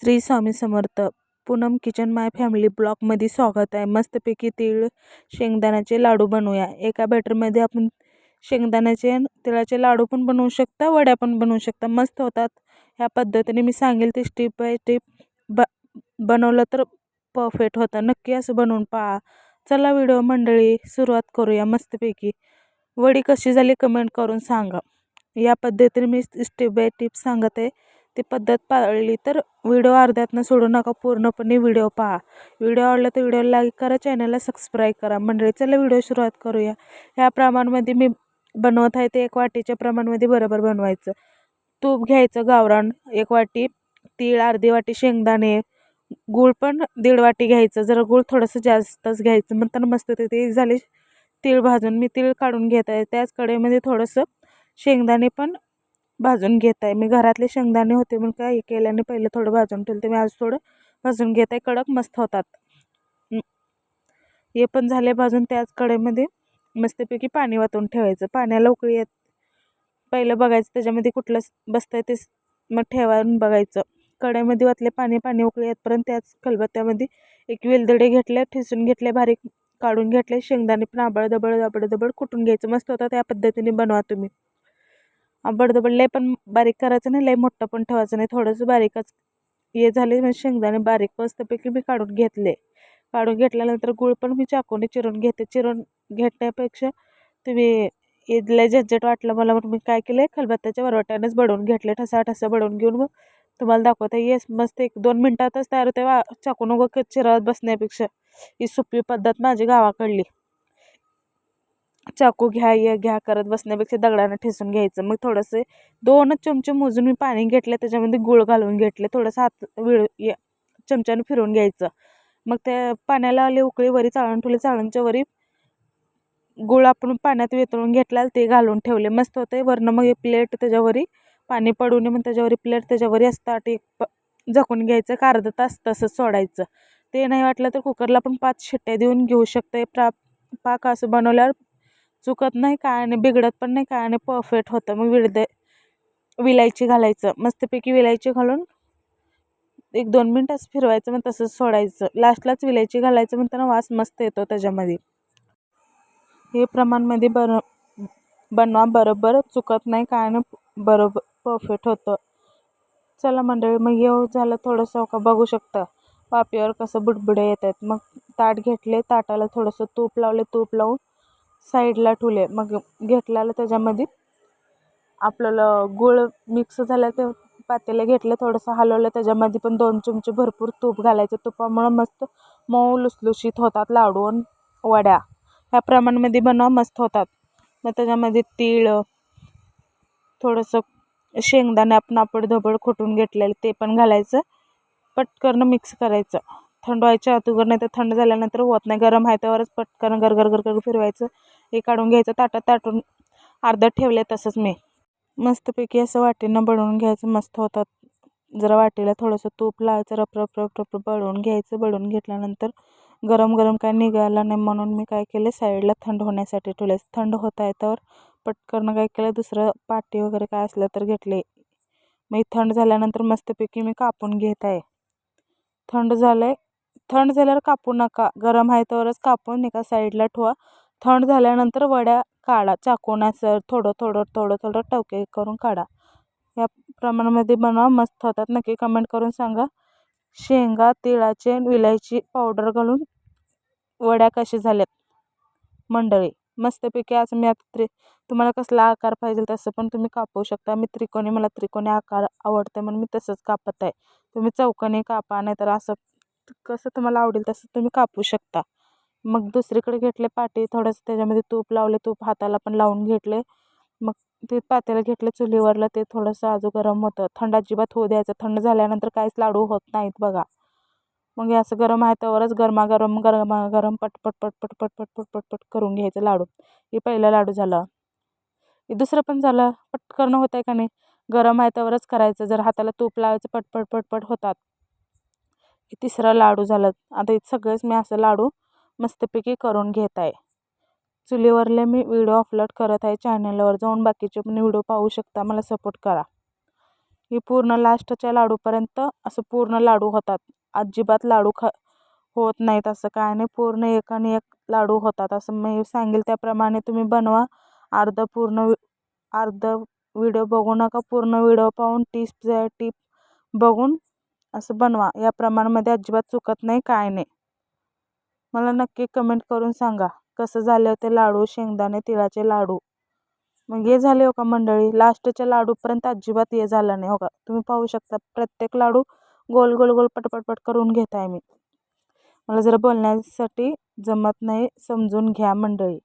Shri Swami Samarth Poonam kitchen my family ब्लॉकमध्ये स्वागत आहे. मस्तपैकी तीळ शेंगदाण्याचे लाडू बनवूया. एका बॅटरमध्ये आपण शेंगदाण्याचे तिळाचे लाडू पण बनवू शकता वड्या पण बनवू शकता. मस्त होतात. ह्या पद्धतीने मी सांगेल ते स्टेप बाय स्टेप ब बनवलं तर परफेक्ट होतं. नक्की असं बनवून पहा. चला व्हिडिओ मंडळी सुरुवात करूया मस्तपैकी. वडी कशी झाली कमेंट करून सांगा. या पद्धतीने मी स्टेप बाय टिप सांगत. आहे ती पद्धत पाळली तर व्हिडिओ अर्ध्यातनं सोडू नका पूर्णपणे व्हिडिओ पहा. व्हिडिओ आवडला तर व्हिडिओ लाईक करा चॅनलला सबस्क्राईब करा. मंडळी चला व्हिडिओ सुरुवात करूया. ह्या प्रमाणामध्ये मी बनवत आहे ते एक वाटीच्या प्रमाणामध्ये बरोबर बनवायचं. तूप घ्यायचं गावरान एक वाटी तीळ अर्धी वाटी शेंगदाणे गूळ पण दीड वाटी घ्यायचं. जरा गूळ थोडंसं जास्तच घ्यायचं. म्हणताना मस्त ते ते झाले तीळ भाजून. मी तीळ काढून घेत आहे. त्याच कडेमध्ये थोडंसं शेंगदाणे पण भाजून घेत आहे मी घरातले शेंगदाणे होते म्हणून काय केल्याने पहिले थोडं भाजून ठेवलं ते मी आज थोडं भाजून घेत आहे कडक मस्त होतात. हे पण झाले भाजून. त्याच कढईमध्ये मस्तपैकी पाणी वाटून ठेवायचं. पाण्याला उकळी येत. पहिलं बघायचं त्याच्यामध्ये कुठलं बसतं ते मग ठेवायला बघायचं. कढईमध्ये वाटले पाणी पाणी उकळी येतपर्यंत त्याच खलबत्त्यामध्ये एक वेलदडे घेतले ठिसून घेतले बारीक काढून घेतले. शेंगदाणे पण आबळ दबळ दबळ दबळ कुटून घ्यायचं. मस्त होतं त्या पद्धतीने बनवा तुम्ही. बडदबड लय पण बारीक करायचं नाही लय मोठं पण ठेवायचं नाही. थोडंसं बारीकच हे झाले म्हणजे शेंगदाणे बारीक मस्तपैकी मी काढून घेतले. काढून घेतल्यानंतर गूळ पण मी चाकूने चिरून घेते. चिरून घेण्यापेक्षा तुम्ही इथलं झंझट वाटलं मला म्हणून मी काय केलं खलबत्त्याच्या वरवट्यानेच बडवून घेतले ठसा ठसा बडवून घेऊन. मग तुम्हाला दाखवता येस मस्त एक दोन मिनटातच तयार होते वा चाकून उगं चिरत बसण्यापेक्षा. ही सोपी पद्धत माझी गावाकडली. चाकू घ्या ये घ्या करत बसण्यापेक्षा दगडानं ठेसून घ्यायचं. मग थोडंसं दोनच चमचे मोजून मी पाणी घेतलं त्याच्यामध्ये गुळ घालून घेतले. थोडंसं हात विळ चमच्यानं फिरवून घ्यायचं. मग त्या पाण्याला आले उकळी वरी चाळून ठेवले. चाळूनच्या वरी गुळ आपण पाण्यात वितळून घेतला ते घालून ठेवले. मस्त होते वरनं मग एक प्लेट त्याच्यावरी पाणी पडू नये मग त्याच्यावरी प्लेट त्याच्यावरी असतात एक प झाकून घ्यायचं. एक अर्धा तास तसंच सोडायचं. ते नाही वाटलं तर कुकरला पण पाच शिट्ट्या देऊन घेऊ शकते प्रा पाक असं बनवल्यावर चुकत नाही काय आणि बिघडत पण नाही काय आणि परफेक्ट होतं. मग विळदे विलायची घालायचं. मस्तपैकी विलायची घालून एक दोन मिनटच फिरवायचं मग तसंच सोडायचं. लास्टलाच विलायची घालायचं म्हणताना वास मस्त येतो त्याच्यामध्ये. हे प्रमाणमध्ये बर बनवा बरोबर. चुकत नाही काय आणि बरोबर परफेक्ट होतं. चला मंडळी मग येऊ झालं थोडंसं का बघू शकता. पापीवर कसं बुडबुडे येत आहेत मग ताट घेतले ताटाला थोडंसं तूप लावले तूप लावून साईडला ठेवले. मग घेतलेलं त्याच्यामध्ये आपल्याला गूळ मिक्स झालं ते पातेलं घेतलं थोडंसं हलवलं. त्याच्यामध्ये पण दोन चमचे भरपूर तूप घालायचं. तुपामुळं मस्त मऊ लुसलुशीत होतात लाडू आणि वड्या. ह्या प्रमाणामध्ये बनवा मस्त होतात. मग त्याच्यामध्ये तीळ थोडंसं शेंगदाणे आपण आपड धबड खोटून घेतलेलं ते पण घालायचं. पटकन मिक्स करायचं. थंड व्हायच्या अगोदर नाही तर थंड झाल्यानंतर होत नाही. गरम आहे त्यावरच पटकन गरगर गरगर फिरवायचं हे काढून घ्यायचं ताटात ताटून अर्धं ठेवले तसंच मी. मस्तपैकी असं वाटीनं बनवून घ्यायचं मस्त होतात. जरा वाटीला थोडंसं तूप लावायचं रप रप रप रप बळवून घ्यायचं. बळवून घेतल्यानंतर गरम गरम काय निघाला नाही म्हणून मी काय केले साईडला थंड होण्यासाठी ठेवले थंड होत आहे तर पटकन काय केलं दुसरं पाटी वगैरे काय असलं तर घेतले मग थंड झाल्यानंतर मस्तपैकी मी कापून घेत आहे. थंड झालं आहे थंड झाल्यावर कापू नका. गरम आहे तरच कापून एका साईडला ठेवा. थंड झाल्यानंतर वड्या काढा चाकून असं थोडं थोडं थोडं थोडं टवके करून काढा. या प्रमाणामध्ये बनवा मस्त होतात. नक्की कमेंट करून सांगा. शेंगा तिळाचे विलायची पावडर घालून वड्या कशा झाल्यात? मंडळी मस्तपैकी आज मी आता त्रि तुम्हाला कसला आकार पाहिजे तसं पण तुम्ही कापू शकता. मी त्रिकोणी मला त्रिकोणी आकार आवडते म्हणून मी तसंच कापत आहे. तुम्ही चौकोनी कापा नाही तर असं कसं तुम्हाला आवडेल तसं तुम्ही कापू शकता. मग दुसरीकडे घेतले पाटी थोडंसं त्याच्यामध्ये तूप लावले तूप हाताला पण लावून घेतले. मग ते पातेलं घेतलं चुलीवरलं ते थोडंसं आजू गरम होतं. थंड अजिबात होऊ द्यायचं. थंड झाल्यानंतर काहीच लाडू होत नाहीत बघा. मग हे असं गरम आहे त्यावरच गरमागरम गरमागरम पटपट पटपट पटपट पटपट पट करून घ्यायचं लाडू. हे पहिलं लाडू झालं. हे दुसरं पण झालं. पटकन होत आहे का नाही? गरम आहे त्यावरच करायचं. जर हाताला तूप लावायचं पटपट पटपट होतात. हे तिसरं लाडू झालं. आता हे सगळेच मी असं लाडू मस्तपैकी करून घेत आहे. चुलीवरले मी व्हिडिओ अपलोड करत आहे. चॅनलवर जाऊन बाकीचे पण व्हिडिओ पाहू शकता. मला सपोर्ट करा. ही पूर्ण लास्टच्या लाडूपर्यंत असं पूर्ण लाडू होतात. अजिबात लाडू ख होत नाहीत असं काय नाही. पूर्ण एक आणि एक लाडू होतात. असं मी सांगेल त्याप्रमाणे तुम्ही बनवा. अर्ध पूर्ण अर्ध व्हिडिओ बघू नका. पूर्ण व्हिडिओ पाहून टिप्स टिप बघून असं बनवा. या प्रमाणामध्ये अजिबात चुकत नाही काय नाही. मला नक्की कमेंट करून सांगा. कसं झाले होते लाडू शेंगदाणे तिळाचे लाडू? मग हे झाले हो का मंडळी? लास्टच्या लाडूपर्यंत अजिबात हे झालं नाही हो का? तुम्ही पाहू शकता प्रत्येक लाडू गोल गोल गोल पटपटपट करून घेत आहे मी. मला जरा बोलण्यासाठी जमत नाही समजून घ्या मंडळी.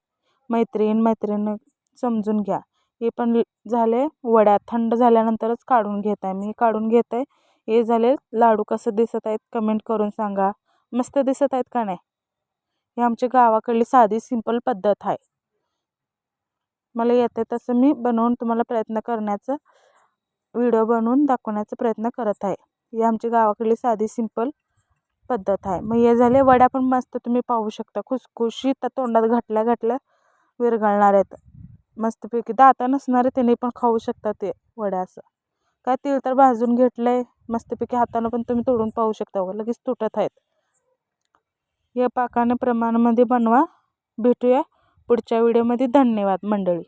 मैत्रीण मैत्रीण समजून घ्या. हे पण झाले वड्या थंड झाल्यानंतरच काढून घेत आहे मी काढून घेत आहे हे झाले लाडू कसं दिसत आहेत कमेंट करून सांगा. मस्त दिसत आहेत का नाही? ही आमच्या गावाकडली साधी सिंपल पद्धत आहे. मला येते तसं मी बनवून तुम्हाला प्रयत्न करण्याचा व्हिडिओ बनवून दाखवण्याचा प्रयत्न करत आहे. ही आमची गावाकडली साधी सिंपल पद्धत आहे. मग हे झाले वड्या पण मस्त तुम्ही पाहू शकता. खुसखुशीत तर तोंडात घातल्या घातल्या विरघळणार आहेत. मस्तपैकी दाता नसणारे त्यांनी पण खाऊ शकता ते वड्या असं. काय तेल तर भाजून घेतलं आहे मस्तपैकी हातानं पण तुम्ही तोडून पाहू शकता. लगेच तुटत आहेत. या पाकाने प्रमाणामध्ये बनवा. भेटूया पुढच्या व्हिडिओमध्ये धन्यवाद मंडळी.